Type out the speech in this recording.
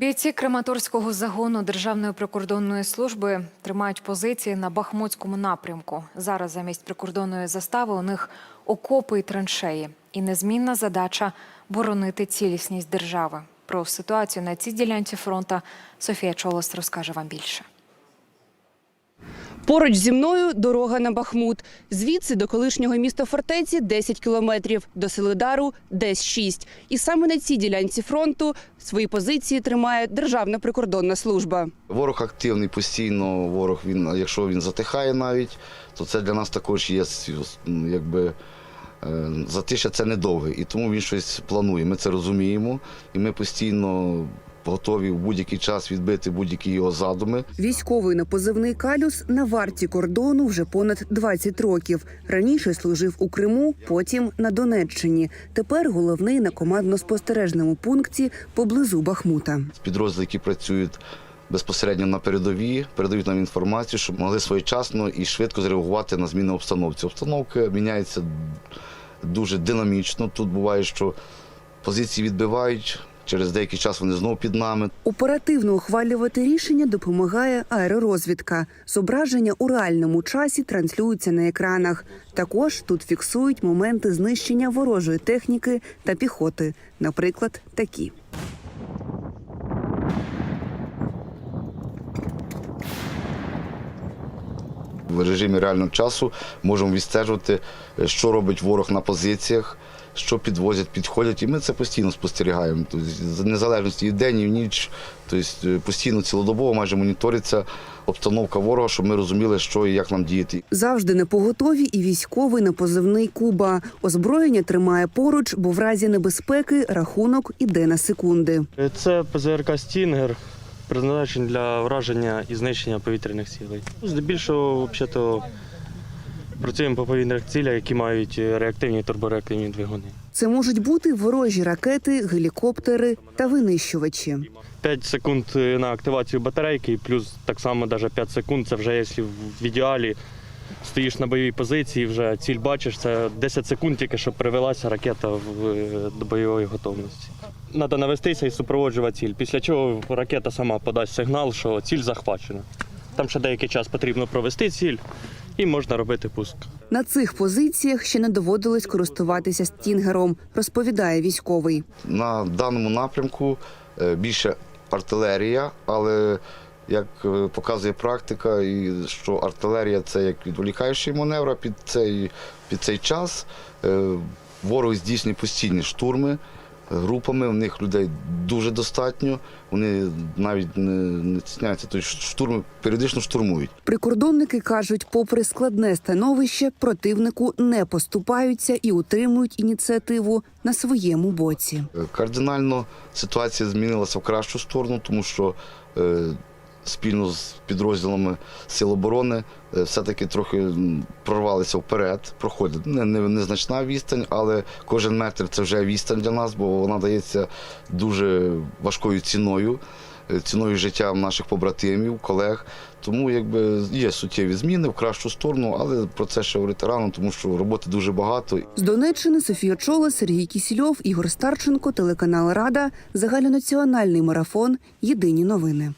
Бійці Краматорського загону Державної прикордонної служби тримають позиції на Бахмутському напрямку. Зараз замість прикордонної застави у них окопи і траншеї. І незмінна задача боронити цілісність держави. Про ситуацію на цій ділянці фронту Софія Чолос розкаже вам більше. Поруч зі мною дорога на Бахмут. Звідси до колишнього міста фортеці 10 кілометрів, до Селидару – десь 6. І саме на цій ділянці фронту свої позиції тримає Державна прикордонна служба. Ворог активний постійно. Ворог він, якщо він затихає навіть, то це для нас також є ну, якби. е, Затища це недовге, і тому він щось планує. Ми це розуміємо, і ми постійно готові в будь-який час відбити будь-які його задуми. Військовий на позивний «Калюс» на варті кордону вже понад 20 років. Раніше служив у Криму, потім на Донеччині. Тепер головний на командно-спостережному пункті поблизу Бахмута. Підрозділи, які працюють безпосередньо на передовій, передають нам інформацію, щоб могли своєчасно і швидко зреагувати на зміни обстановці. Обстановка міняється дуже динамічно. Тут буває, що позиції відбивають. Через деякий час вони знову під нами. Оперативно ухвалювати рішення допомагає аеророзвідка. Зображення у реальному часі транслюються на екранах. Також тут фіксують моменти знищення ворожої техніки та піхоти, наприклад, такі. В режимі реального часу можемо відстежувати, е, що робить ворог на позиціях, що підвозять, підходять. І ми це постійно спостерігаємо. Тобто, в незалежності і вдень, і в ніч. Тобто постійно цілодобово майже моніториться обстановка ворога, щоб ми розуміли, що і як нам діяти. Завжди на поготові і військовий на позивний Куба. Озброєння тримає поруч, бо в разі небезпеки рахунок іде на секунди. Це ПЗРК Стінгер, призначений для враження і знищення повітряних цілей. Здебільшого, взагалі, працюємо по повітряних цілях, які мають реактивні і турбореактивні двигуни. Це можуть бути ворожі ракети, гелікоптери та винищувачі. 5 секунд на активацію батарейки, і плюс так само навіть 5 секунд. Це вже якщо в ідеалі стоїш на бойовій позиції, вже ціль бачиш, це 10 секунд тільки, щоб привелася ракета в, до бойової готовності. Треба навестися і супроводжувати ціль, після чого ракета сама подасть сигнал, що ціль захвачена. Там ще деякий час потрібно провести ціль і можна робити пуск. На цих позиціях ще не доводилось користуватися стінгером, розповідає військовий. На даному напрямку е, більше артилерія, але як е, показує практика, і що артилерія це як відволікаючий маневр, під цей, під цей час е, ворог здійснює постійні штурми. Групами в них людей дуже достатньо. Вони навіть не, не стісняються, тобто штурми періодично штурмують. Прикордонники кажуть, попри складне становище, противнику не поступаються і утримують ініціативу на своєму боці. Кардинально ситуація змінилася в кращу сторону, тому що е, спільно з підрозділами Сил оборони е, все-таки трохи прорвалися вперед, проходить не, не, незначна відстань, але кожен метр це вже відстань для нас, бо вона дається дуже важкою ціною. е, Ціною життя наших побратимів, колег. Тому якби є суттєві зміни в кращу сторону, але про це ще говорити рано, тому що роботи дуже багато. З Донеччини Софія Чола, Сергій Кісільов, Ігор Старченко, телеканал Рада, загальнонаціональний марафон. Єдині новини.